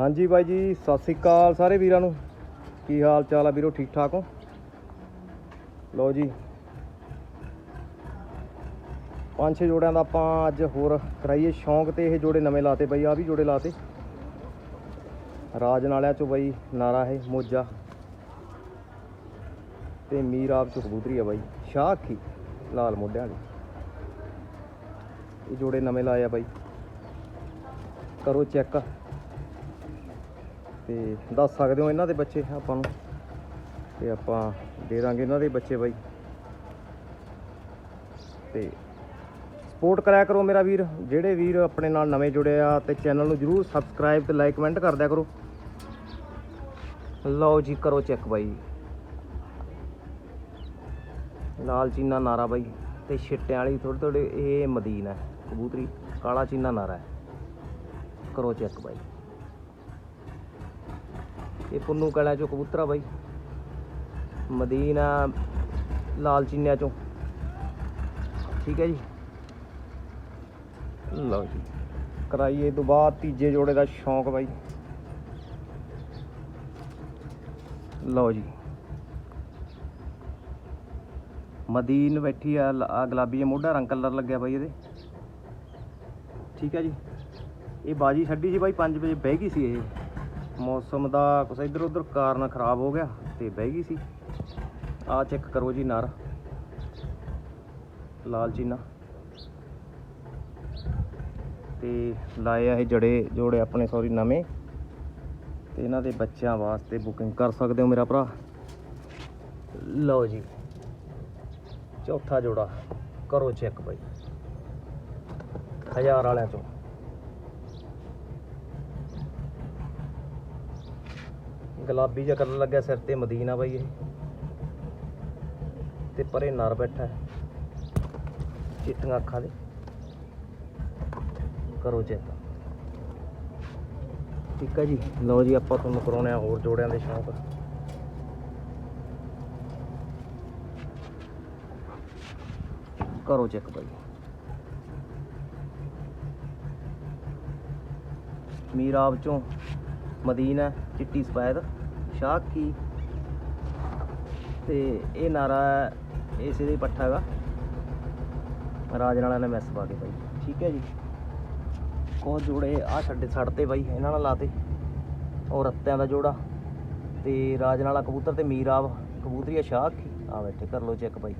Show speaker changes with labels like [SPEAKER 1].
[SPEAKER 1] ਹਾਂਜੀ ਬਾਈ ਜੀ, ਸਤਿ ਸ੍ਰੀ ਅਕਾਲ ਸਾਰੇ ਵੀਰਾਂ ਨੂੰ। ਕੀ ਹਾਲ ਚਾਲ ਆ ਵੀਰੋ, ਠੀਕ ਠਾਕ ਹੋ? ਲਓ ਜੀ। ਪੰਜ ਛੇ ਜੋੜਿਆਂ ਦਾ ਆਪਾਂ ਅੱਜ ਹੋਰ ਕਰਾਈਏ। ਸ਼ੌਂਕ ਤੇ ਇਹ ਜੋੜੇ ਨਵੇਂ ਲਾਤੇ ਬਾਈ ਆ ਵੀ ਜੋੜੇ ਲਾਤੇ। ਰਾਜ ਨਾਲਿਆਂ ਚੋਂ ਬਾਈ, ਨਾਰਾ ਹੈ ਮੋਜਾ। ਤੇ ਆਪ ਚੋਂ ਕਬੂਤਰੀ ਆ ਬਾਈ ਸ਼ਾਹ ਅੱਖੀ ਲਾਲ ਮੋਢਿਆਂ ਵਾਲੀ ਇਹ ਜੋੜੇ ਨਵੇਂ ਲਾਏ ਆ ਬਾਈ। ਕਰੋ ਚੈੱਕ। ਤੇ ਦੱਸ ਸਕਦੇ ਹੋ ਇਹਨਾਂ ਦੇ ਬੱਚੇ ਆਪਾਂ ਨੂੰ। ਤੇ ਆਪਾਂ ਦੇ ਦਾਂਗੇ ਇਹਨਾਂ ਦੇ ਬੱਚੇ ਬਾਈ। ਤੇ ਸਪੋਰਟ ਕਰਿਆ ਕਰੋ ਮੇਰਾ ਵੀਰ, ਜਿਹੜੇ ਵੀਰ ਆਪਣੇ ਨਾਲ ਨਵੇਂ ਜੁੜੇ ਆ ਤੇ ਚੈਨਲ ਨੂੰ ਜਰੂਰ ਸਬਸਕ੍ਰਾਈਬ ਤੇ ਲਾਈਕ ਕਮੈਂਟ ਕਰ ਦਿਆ ਕਰੋ। ਲਓ ਜੀ, ਕਰੋ ਚੈੱਕ ਬਾਈ। ਲਾਲ ਚੀਨਾ ਨਾਰਾ ਬਾਈ ਤੇ ਛਿੱਟਿਆਂ ਵਾਲੀ ਥੋੜੀ ਥੋੜੀ ਇਹ ਮਦੀਨਾ ਹੈ, ਕਬੂਤਰੀ, ਕਾਲਾ ਚੀਨਾ ਨਾਰਾ ਹੈ। ਕਰੋ ਚੈੱਕ ਬਾਈ। ਇਹ ਪੁੰਨੂ ਕਲਾ ਚੋਂ ਕਬੂਤਰਾ ਬਾਈ। ਮਦੀਨਾ ਲਾਲ ਚੀਨਿਆਂ ਚੋਂ। ਠੀਕ ਹੈ ਜੀ। ਲਓ ਜੀ। ਕਰਾਈਏ ਤੋਂ ਬਾਅਦ ਤੀਜੇ ਜੋੜੇ ਦਾ ਸ਼ੌਂਕ ਬਾਈ। ਲਓ ਜੀ। ਮਦੀਨ ਬੈਠੀ ਆ ਆ ਗੁਲਾਬੀ ਜਿਹਾ ਮੋਢਾ, ਰੰਗ ਕਲਰ ਲੱਗਿਆ ਬਾਈ ਇਹਦੇ। ਠੀਕ ਹੈ ਜੀ। ਇਹ ਬਾਜੀ ਛੱਡੀ ਸੀ ਬਾਈ 5 ਵਜੇ ਬਹਿ ਗਈ ਸੀ ਇਹ। ਮੌਸਮ ਦਾ ਕੁਛ ਇੱਧਰ ਉੱਧਰ ਕਾਰਨ ਖਰਾਬ ਹੋ ਗਿਆ ਤੇ ਬਹਿ ਗਈ ਸੀ। ਆ ਚੈੱਕ ਕਰੋ ਜੀ ਨਰ। ਲਾਲ ਚੀਨਾ। ਤੇ ਲਾਏ ਆ ਇਹ ਜੜੇ ਜੋੜੇ ਆਪਣੇ ਸੌਰੀ ਨਵੇਂ। ਤੇ ਇਹਨਾਂ ਦੇ ਬੱਚਿਆਂ ਵਾਸਤੇ ਬੁਕਿੰਗ ਕਰ ਸਕਦੇ ਹੋ ਮੇਰਾ ਭਰਾ। ਲਓ ਜੀ। ਚੌਥਾ ਜੋੜਾ। ਕਰੋ ਚੈੱਕ ਬਾਈ। ਹਜ਼ਾਰ ਵਾਲਿਆਂ ਚੋਂ। ਗੁਲਾਬੀ ਜਿਹਾ ਕਲਰ ਲੱਗਿਆ ਸਿਰ ਤੇ, ਮਦੀਨਾ ਬਾਈ ਇਹ। ਤੇ ਪਰੇ ਨਰ ਬੈਠਾ ਚਿੱਟੀਆਂ ਅੱਖਾਂ ਦੇ। ਕਰੋ ਚੈੱਕ। ਠੀਕ ਹੈ ਜੀ। ਲਓ ਜੀ, ਆਪਾਂ ਤੁਹਾਨੂੰ ਕਰਾਉਣੇ ਆ ਹੋਰ ਜੋੜਿਆਂ ਦੇ ਸ਼ੌਂਕ। ਕਰੋ ਚੈੱਕ ਬਾਈ। ਮੀਰਾਬ ਚੋਂ ਮਦੀਨਾ, ਚਿੱਟੀ ਸਫੈਦ। ਸ਼ਾਹ ਸ਼ਾਕੀ ਤੇ ਇਹ ਨਾਰਾ ਇਸੇ ਦੇ ਪੱਠਾ ਹੈਗਾ। ਰਾਜ ਨਾਲਾ ਨੇ ਮੈਸ ਪਾ ਕੇ ਬਾਈ ਠੀਕ ਹੈ ਜੀ। ਕੋ ਜੋੜੇ ਆ ਛੱਡੇ, ਛੱਡ ਤੇ ਬਾਈ, ਇਹਨਾਂ ਨਾਲ ਲਾਤੇ। ਉਹ ਰੱਤਿਆਂ ਦਾ ਜੋੜਾ ਤੇ ਰਾਜ ਨਾਲਾ ਕਬੂਤਰ ਤੇ ਮੀਰਾਬ ਕਬੂਤਰੀ ਆ ਸ਼ਾਹ ਆ ਬੈਠੇ, ਕਰ ਲੋ ਚੈੱਕ ਬਾਈ।